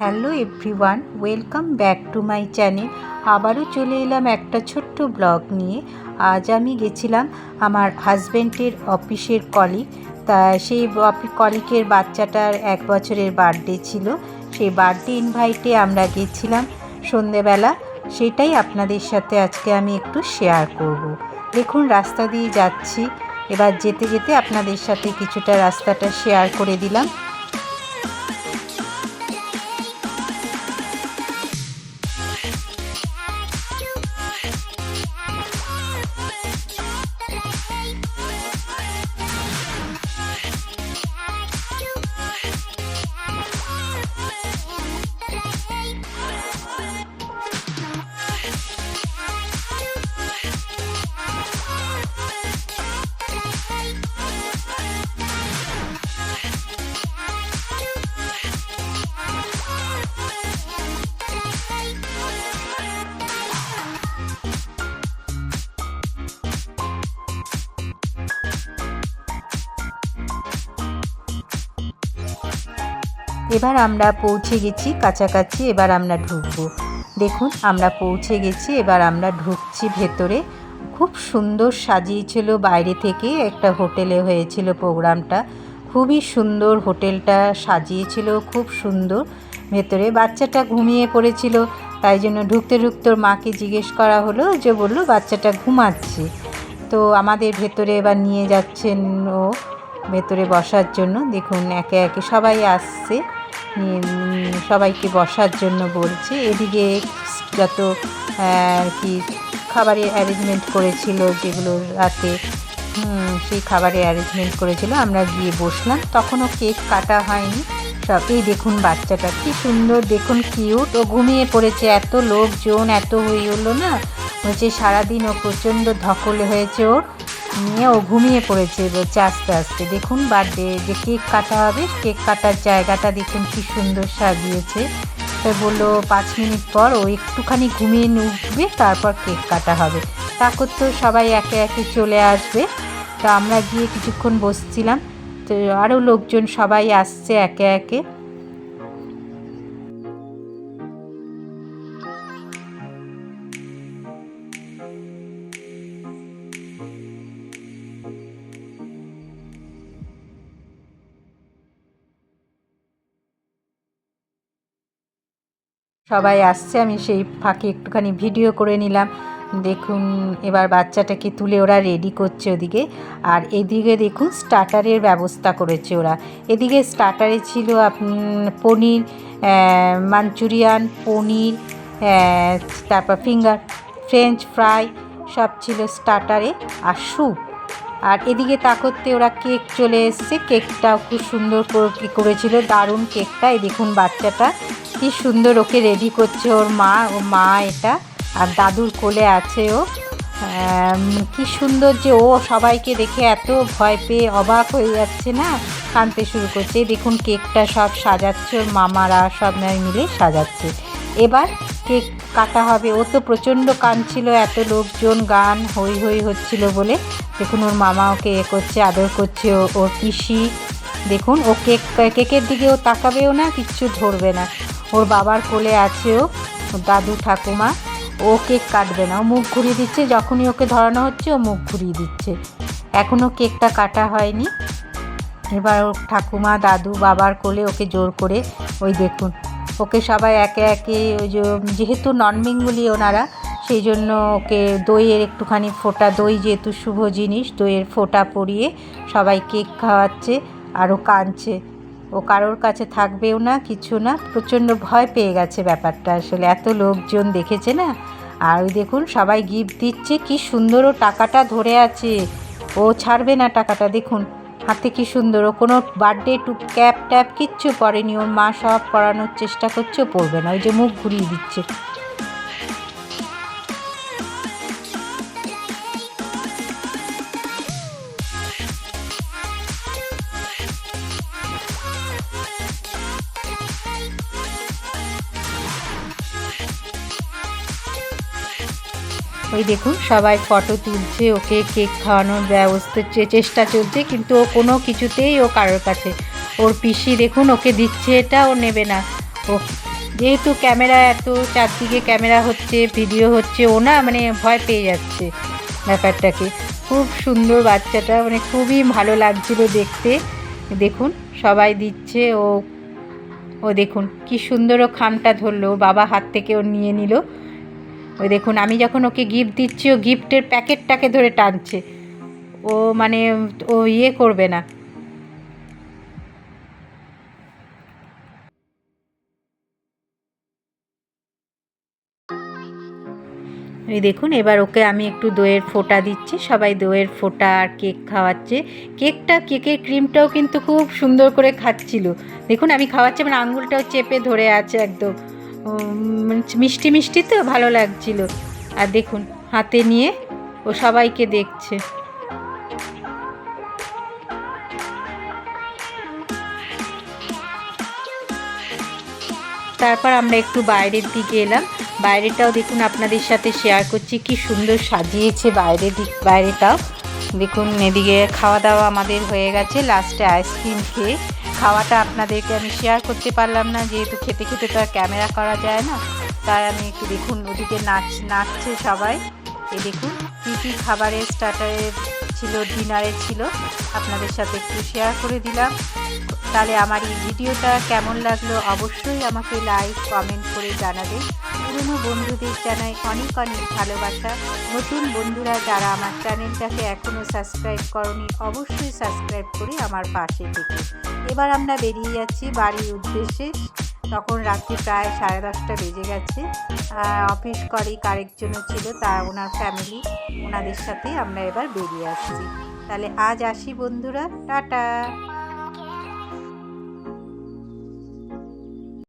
Hello everyone, welcome back to my channel. আবারও চলে এলাম একটা ছোট্ট ব্লগ নিয়ে। আজ আমি গেছিলাম আমার হাজব্যান্ডের অফিসের কলিগ তা সেই কলিকের বাচ্চাটার এক বছরের বার্থডে ছিল। সেই বার্থডে ইনভাইটে আমরা গেছিলাম সন্ধেবেলা। সেটাই আপনাদের সাথে আজকে আমি একটু শেয়ার করব। দেখুন, রাস্তা দিয়ে যাচ্ছি। এবার যেতে যেতে আপনাদের সাথে কিছুটা রাস্তাটা শেয়ার করে দিলাম। এবার আমরা পৌঁছে গেছি কাছাকাছি, এবার আমরা ঢুকবো। দেখুন, আমরা পৌঁছে গেছি, এবার আমরা ঢুকছি ভেতরে। খুব সুন্দর সাজিয়েছিল বাইরে থেকে একটা হোটেলে হয়েছিল প্রোগ্রামটা। খুবই সুন্দর হোটেলটা সাজিয়েছিল, খুব সুন্দর। ভেতরে বাচ্চাটা ঘুমিয়ে পড়েছিল, তাই জন্য ঢুকতে ঢুকতে মাকে জিজ্ঞেস করা হলো যে বলল, বাচ্চাটা ঘুমাচ্ছে। তো আমাদের ভেতরে এবার নিয়ে যাচ্ছেন ও ভেতরে বসার জন্য। দেখুন, একে একে সবাই আসছে। সবাইকে বসার জন্য বলছে। এদিকে যত আর কি খাবারের অ্যারেঞ্জমেন্ট করেছিল যেগুলো রাতে সেই খাবারের অ্যারেঞ্জমেন্ট করেছিল, আমরা গিয়ে বসলাম। তখনও কেক কাটা হয়নি। সব, এই দেখুন বাচ্চাটা, কি সুন্দর, দেখুন কিউট ও ঘুমিয়ে পড়েছে, এত লোকজন, এত হয়ে হলো না। হচ্ছে সারাদিন ও প্রচণ্ড ধকলে হয়েছে ওর। নিয়ে ও ঘুমিয়ে পড়েছে বলছে আস্তে আস্তে। দেখুন বার্থডে, যে কেক কাটা হবে, কেক কাটার জায়গাটা দেখুন কি সুন্দর সাজিয়েছে। তো বলল, পাঁচ মিনিট পর ও একটুখানি ঘুমিয়ে উঠবে, তারপর কেক কাটা হবে। তারপর তো সবাই একে একে চলে আসবে। তো আমরা গিয়ে কিছুক্ষণ বসছিলাম। তো আরও লোকজন সবাই আসছে একে একে। সবাই আসছে, আমি সেই ফাঁকে একটুখানি ভিডিও করে নিলাম। দেখুন, এবার বাচ্চাটাকে তুলে ওরা রেডি করছে ওদিকে। আর এদিকে দেখুন স্টার্টারের ব্যবস্থা করেছে ওরা। এদিকে স্টার্টারে ছিল পনির মাঞ্চুরিয়ান, পনির তারপর ফিঙ্গার ফ্রেঞ্চ ফ্রাই সব ছিল স্টার্টারে আর স্যুপ আর এদিকে তাকতে ওরা কেক চলে এসছে। কেকটাও খুব সুন্দর করেছিল, দারুণ কেকটা। এই দেখুন বাচ্চাটা, কি সুন্দর ওকে রেডি করছে ওর মা, ও মা এটা, আর দাদুর কোলে আছে ও। কি সুন্দর যে ও সবাইকে দেখে এত ভয় পেয়ে অবাক হয়ে যাচ্ছে না কানতে শুরু করছে। দেখুন কেকটা সব সাজাচ্ছে, ওর মামারা সব মিলে সাজাচ্ছে। এবার কেক কাটা হবে? ও তো প্রচণ্ড কাঁদছিল এত লোকজন গান হই হই হচ্ছিল বলে। দেখুন, ওর মামা ওকে এ করছে, আদর করছে ওর পিসি। দেখুন, ও কেক, কেকের দিকে ও তাকাবেও না, কিচ্ছু ধরবে না। ওর বাবার কোলে আছে ও দাদু ঠাকুমা। ও কেক কাটবে না, ও মুখ ঘুরিয়ে দিচ্ছে, যখনই ওকে ধরানো হচ্ছে, ও মুখ ঘুরিয়ে দিচ্ছে। এখনও কেকটা কাটা হয়নি। এবার ঠাকুমা, দাদু, বাবার কোলে ওকে জোর করে, ওই দেখুন ওকে সবাই একে একে ওই যেহেতু নন বেঙ্গলি ওনারা, সেই জন্য ওকে দইয়ের একটুখানি ফোটা, দই যেহেতু শুভ জিনিস, দইয়ের ফোটা পরিয়ে সবাই কেক খাওয়াচ্ছে আরও কাঁদছে। ও কারোর কাছে থাকবেও না, কিছু না, প্রচণ্ড ভয় পেয়ে গেছে ব্যাপারটা। আসলে এত লোকজন দেখেছে না? আর ওই দেখুন, সবাই গিফট দিচ্ছে, কি সুন্দর ও টাকাটা ধরে আছে। ও ছাড়বে না টাকাটা, দেখুন। হাতে কি সুন্দর? ও কোনো বার্থডে টু ক্যাপ ট্যাপ কিচ্ছু পরেনি। ওর মা সব পড়ানোর চেষ্টা করছে পড়বে না। ওই যে মুখ ঘুরিয়ে দিচ্ছে। ওই দেখুন, সবাই ফটো তুলছে, ওকে কেক খাওয়ানোর ব্যবস্থা চেষ্টা চলছে, কিন্তু ও কোনো কিছুতেই ও কারোর কাছে। ওর পিসি দেখুন, ওকে দিচ্ছে এটা, ও নেবে না। ও, যেহেতু ক্যামেরা এত, চারদিকে ক্যামেরা হচ্ছে, ভিডিও হচ্ছে, ও না মানে ভয় পেয়ে যাচ্ছে ব্যাপারটাকে। খুব সুন্দর বাচ্চাটা মানে খুবই ভালো লাগছিল দেখতে। দেখুন, সবাই দিচ্ছে, ও ও দেখুন, কি সুন্দর ও খামটা ধরলো, বাবা হাত থেকে ও নিয়ে নিল। ওই দেখুন, আমি যখন ওকে গিফট দিচ্ছি, ও গিফটের প্যাকেটটাকে ধরে টানছে। ও মানে ও ইয়ে করবে না। এই দেখুন, এবার ওকে আমি একটু দইয়ের ফোঁটা দিচ্ছি। সবাই দইয়ের ফোঁটা আর কেক খাওয়াচ্ছে। কেকটা, কেকের ক্রিমটাও কিন্তু খুব সুন্দর করে খাচ্ছিল। দেখুন, আমি খাওয়াচ্ছি মানে আঙুলটাও চেপে ধরে আছে একদম। মিষ্টি মিষ্টি তো ভালো লাগছিল। আর দেখুন, হাতে নিয়ে ও সবাইকে দেখছে। তারপর আমরা একটু বাইরের দিকে এলাম। বাইরেটাও দেখুন আপনাদের সাথে শেয়ার করছি। কি সুন্দর সাজিয়েছে বাইরের দিক, বাইরেটাও। দেখুন, এদিকে খাওয়া দাওয়া আমাদের হয়ে গেছে। লাস্টে আইসক্রিম খেয়ে খাওয়াটা আপনাদেরকে আমি শেয়ার করতে পারলাম না, যেহেতু খেতে খেতে তো আর ক্যামেরা করা যায় না। তাই আমি একটু দেখুন, ওদিকে নাচ, নাচছে সবাই। এ দেখুন, কী কী খাবারের স্টার্টারের ছিল ডিনারে ছিল, আপনাদের সাথে একটু শেয়ার করে দিলাম। তাহলে আমার এই ভিডিওটা কেমন লাগল অবশ্যই আমাকে লাইক কমেন্ট করে জানাবেন। পুরনো বন্ধুদের জানাই অনেক অনেক ভালোবাসা। নতুন বন্ধুরা যারা আমার চ্যানেলটাকে এখনও সাবস্ক্রাইব করনি, অবশ্যই সাবস্ক্রাইব করে আমার পাশে থেকে। এবার আমরা বেরিয়ে যাচ্ছি বাড়ির উদ্দেশ্যে। তখন রাত্রি প্রায় সাড়ে দশটা বেজে গেছে। অফিস কলিগ আরেকজনও ছিল, তা ওনার ফ্যামিলি ওনাদের সাথে আমরা এবার বেরিয়ে আসছি। তাহলে আজ আসি বন্ধুরা, টাটা!